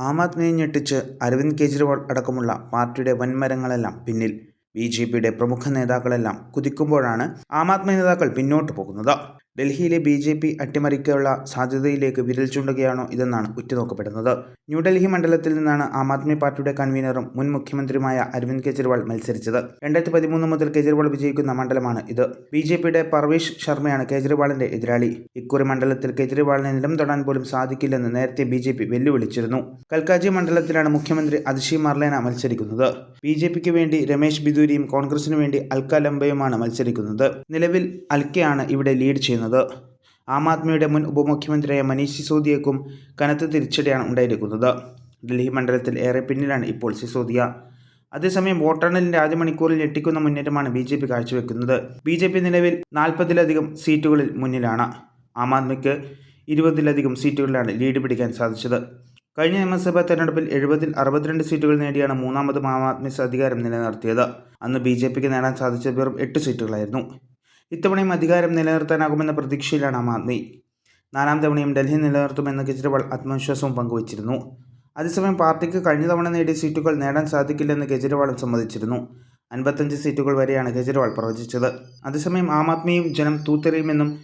ആം ആദ്മിയെ ഞെട്ടിച്ച് അരവിന്ദ് കെജ്രിവാൾ അടക്കമുള്ള പാർട്ടിയുടെ വൻമരങ്ങളെല്ലാം പിന്നിൽ ബി ജെ പിയുടെ പ്രമുഖ നേതാക്കളെല്ലാം കുതിക്കുമ്പോഴാണ് ആം ആദ്മി നേതാക്കൾ പിന്നോട്ട് പോകുന്നത്. ഡൽഹിയിലെ ബി ജെ പി അട്ടിമറിക്കാനുള്ള സാധ്യതയിലേക്ക് വിരൽ ചൂണ്ടുകയാണോ ഇതെന്നാണ് ഉറ്റുനോക്കപ്പെടുന്നത്. ന്യൂഡൽഹി മണ്ഡലത്തിൽ നിന്നാണ് ആം ആദ്മി പാർട്ടിയുടെ കൺവീനറും മുൻ മുഖ്യമന്ത്രിയുമായ അരവിന്ദ് കെജ്രിവാൾ മത്സരിച്ചത്. രണ്ടായിരത്തി പതിമൂന്ന് മുതൽ കെജ്രിവാൾ വിജയിക്കുന്ന മണ്ഡലമാണ് ഇത്. ബി ജെ പിയുടെ പർവേഷ് ശർമ്മയാണ് കെജ്രിവാളിന്റെ എതിരാളി. ഇക്കുറി മണ്ഡലത്തിൽ കെജ്രിവാളിനെ നിലം തൊടാൻ പോലും സാധിക്കില്ലെന്ന് നേരത്തെ ബി ജെ പി വെല്ലുവിളിച്ചിരുന്നു. കൽക്കാജി മണ്ഡലത്തിലാണ് മുഖ്യമന്ത്രി അതിഷി മർലേന മത്സരിക്കുന്നത്. ബി ജെ പിക്ക് വേണ്ടി രമേശ് ബിദൂരിയും കോൺഗ്രസിനു വേണ്ടി അൽക്ക ലംബയുമാണ് മത്സരിക്കുന്നത്. നിലവിൽ അൽക്കയാണ് ഇവിടെ ലീഡ് ചെയ്യുന്നത്. ആം ആദ്മിയുടെ മുൻ ഉപമുഖ്യമന്ത്രിയായ മനീഷ് സിസോദിയക്കും കനത്ത തിരിച്ചടിയാണ് ഉണ്ടായിരിക്കുന്നത്. ഡൽഹി മണ്ഡലത്തിൽ ഏറെ പിന്നിലാണ് ഇപ്പോൾ സിസോദിയ. അതേസമയം വോട്ടെണ്ണലിന്റെ ആദ്യ മണിക്കൂറിൽ ഞെട്ടിക്കുന്ന മുന്നേറ്റമാണ് ബി ജെ പി കാഴ്ചവെക്കുന്നത്. ബി ജെ പി നിലവിൽ നാൽപ്പതിലധികം സീറ്റുകളിൽ മുന്നിലാണ്. ആം ആദ്മിക്ക് ഇരുപതിലധികം സീറ്റുകളിലാണ് ലീഡ് പിടിക്കാൻ സാധിച്ചത്. കഴിഞ്ഞ നിയമസഭാ തെരഞ്ഞെടുപ്പിൽ എഴുപതിൽ അറുപത്തിരണ്ട് സീറ്റുകൾ നേടിയാണ് മൂന്നാമത് ആം ആദ്മി അധികാരം നിലനിർത്തിയത്. അന്ന് ബി ജെ പിക്ക് നേടാൻ സാധിച്ച വെറും എട്ട് സീറ്റുകളായിരുന്നു. ഇത്തവണയും അധികാരം നിലനിർത്താനാകുമെന്ന പ്രതീക്ഷയിലാണ് ആം ആദ്മി. നാലാം തവണയും ഡൽഹി നിലനിർത്തുമെന്ന് കെജ്രിവാൾ ആത്മവിശ്വാസവും പങ്കുവച്ചിരുന്നു. അതേസമയം പാർട്ടിക്ക് കഴിഞ്ഞ തവണ നേടിയ സീറ്റുകൾ നേടാൻ സാധിക്കില്ലെന്ന് കെജ്രിവാളും സമ്മതിച്ചിരുന്നു. അൻപത്തഞ്ച് സീറ്റുകൾ വരെയാണ് കെജ്രിവാൾ പ്രവചിച്ചത്. അതേസമയം ആം ആദ്മിയും ജനം തൂത്തെറിയുമെന്നും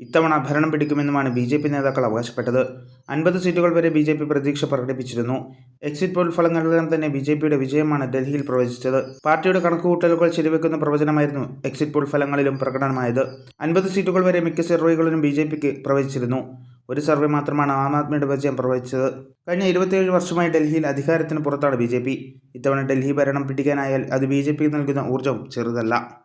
ഇത്തവണ ഭരണം പിടിക്കുമെന്നുമാണ് ബി നേതാക്കൾ അവകാശപ്പെട്ടത്. അൻപത് സീറ്റുകൾ വരെ ബി ജെ പി പ്രതീക്ഷ പ്രകടിപ്പിച്ചിരുന്നു. എക്സിറ്റ് പോൾ ഫലങ്ങളെല്ലാം തന്നെ ബി ജെ പിയുടെ വിജയമാണ് ഡൽഹിയിൽ പ്രവചിച്ചത്. പാർട്ടിയുടെ കണക്കുകൂട്ടലുകൾ ശരിവെക്കുന്ന പ്രവചനമായിരുന്നു എക്സിറ്റ് പോൾ ഫലങ്ങളിലും പ്രകടനമായത്. അൻപത് സീറ്റുകൾ വരെ മിക്ക സർവേകളിലും ബി ജെ പിക്ക് പ്രവചിച്ചിരുന്നു. ഒരു സർവേ മാത്രമാണ് ആം ആദ്മിയുടെ വിജയം പ്രവചിച്ചത്. കഴിഞ്ഞ ഇരുപത്തിയേഴ് വർഷമായി ഡൽഹിയിൽ അധികാരത്തിന് പുറത്താണ് ബി ജെ പി. ഇത്തവണ ഡൽഹി ഭരണം പിടിക്കാനായാൽ അത് ബി ജെ പിക്ക് നൽകുന്ന ഊർജം ചെറുതല്ല.